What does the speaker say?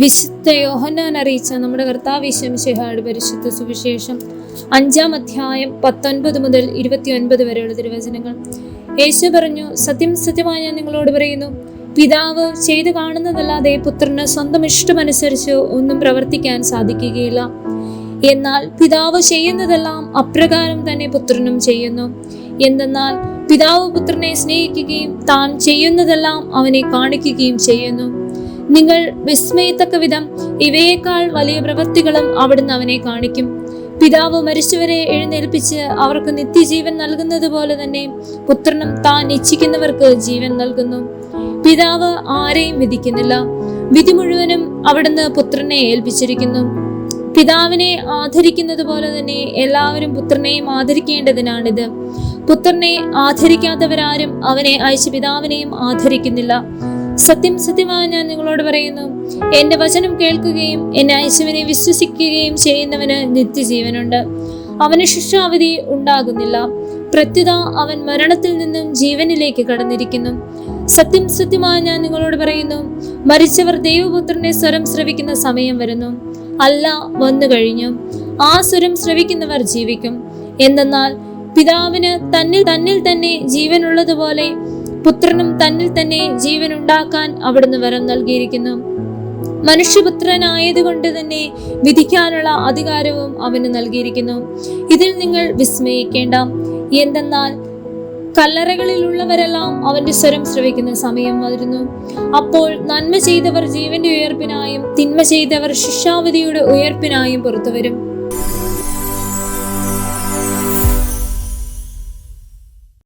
വിശുദ്ധ യോഹന്നാൻ അറിയിച്ച നമ്മുടെ കർത്താവിശംശിഹാട് പരിശുദ്ധ സുവിശേഷം അഞ്ചാം അധ്യായം പത്തൊൻപത് മുതൽ ഇരുപത്തിയൊൻപത് വരെയുള്ള തിരുവചനങ്ങൾ. യേശു പറഞ്ഞു സത്യം സത്യമായി ഞാൻ നിങ്ങളോട് പറയുന്നു പിതാവ് ചെയ്തു കാണുന്നതല്ലാതെ പുത്രന് സ്വന്തം ഇഷ്ടമനുസരിച്ച് ഒന്നും പ്രവർത്തിക്കാൻ സാധിക്കുകയില്ല. എന്നാൽ പിതാവ് ചെയ്യുന്നതെല്ലാം അപ്രകാരം തന്നെ പുത്രനും ചെയ്യുന്നു. എന്തെന്നാൽ പിതാവ് പുത്രനെ സ്നേഹിക്കുകയും താൻ ചെയ്യുന്നതെല്ലാം അവനെ കാണിക്കുകയും ചെയ്യുന്നു. നിങ്ങൾ വിസ്മയത്തക്ക വിധം ഇവയേക്കാൾ വലിയ പ്രവൃത്തികളും അവിടുന്ന് അവനെ കാണിക്കും. പിതാവ് മരിച്ചവരെ എഴുന്നേൽപ്പിച്ച് അവർക്ക് നിത്യജീവൻ നൽകുന്നത് പോലെ തന്നെ പുത്രനും താൻ ഇച്ഛിക്കുന്നവർക്ക് ജീവൻ നൽകുന്നു. പിതാവ് ആരെയും വിധിക്കുന്നില്ല. വിധി മുഴുവനും അവിടുന്ന് പുത്രനെ ഏൽപ്പിച്ചിരിക്കുന്നു. പിതാവിനെ ആദരിക്കുന്നത് പോലെ തന്നെ എല്ലാവരും പുത്രനെയും ആദരിക്കേണ്ടതിനാണിത്. പുത്രനെ ആദരിക്കാത്തവരാരും അവനെ അയച്ച പിതാവിനെയും ആദരിക്കുന്നില്ല. സത്യം സത്യമായി ഞാൻ നിങ്ങളോട് പറയുന്നു. എന്റെ വചനം കേൾക്കുകയും എന്നെ അയച്ചവനെ വിശ്വസിക്കുകയും ചെയ്യുന്നവന് നിത്യജീവനുണ്ട്. അവന് ശിക്ഷാവധി ഉണ്ടാകുന്നില്ല. പ്രത്യുത അവൻ മരണത്തിൽ നിന്നും ജീവനിലേക്ക് കടന്നിരിക്കുന്നു. സത്യം സത്യമായി ഞാൻ നിങ്ങളോട് പറയുന്നു. മരിച്ചവർ ദൈവപുത്രന്റെ സ്വരം ശ്രവിക്കുന്ന സമയം വരുന്നു. അല്ല വന്നു കഴിഞ്ഞു. ആ സ്വരം ശ്രവിക്കുന്നവർ ജീവിക്കും. എന്തെന്നാൽ പിതാവിന് തന്നിൽ തന്നിൽ തന്നെ ജീവനുള്ളതുപോലെ പുത്രനും തന്നിൽ തന്നെ ജീവൻ ഉണ്ടാക്കാൻ അവിടുന്ന് വരം നൽകിയിരിക്കുന്നു. മനുഷ്യപുത്രനായതുകൊണ്ട് തന്നെ വിധിക്കാനുള്ള അധികാരവും അവന് നൽകിയിരിക്കുന്നു. ഇതിൽ നിങ്ങൾ വിസ്മയിക്കേണ്ട. എന്തെന്നാൽ കല്ലറകളിലുള്ളവരെല്ലാം അവന്റെ സ്വരം ശ്രവിക്കുന്ന സമയം വരുന്നു. അപ്പോൾ നന്മ ചെയ്തവർ ജീവന്റെ ഉയർപ്പിനായും തിന്മ ചെയ്തവർ ശിക്ഷാവധിയുടെ ഉയർപ്പിനായും പുറത്തുവരും.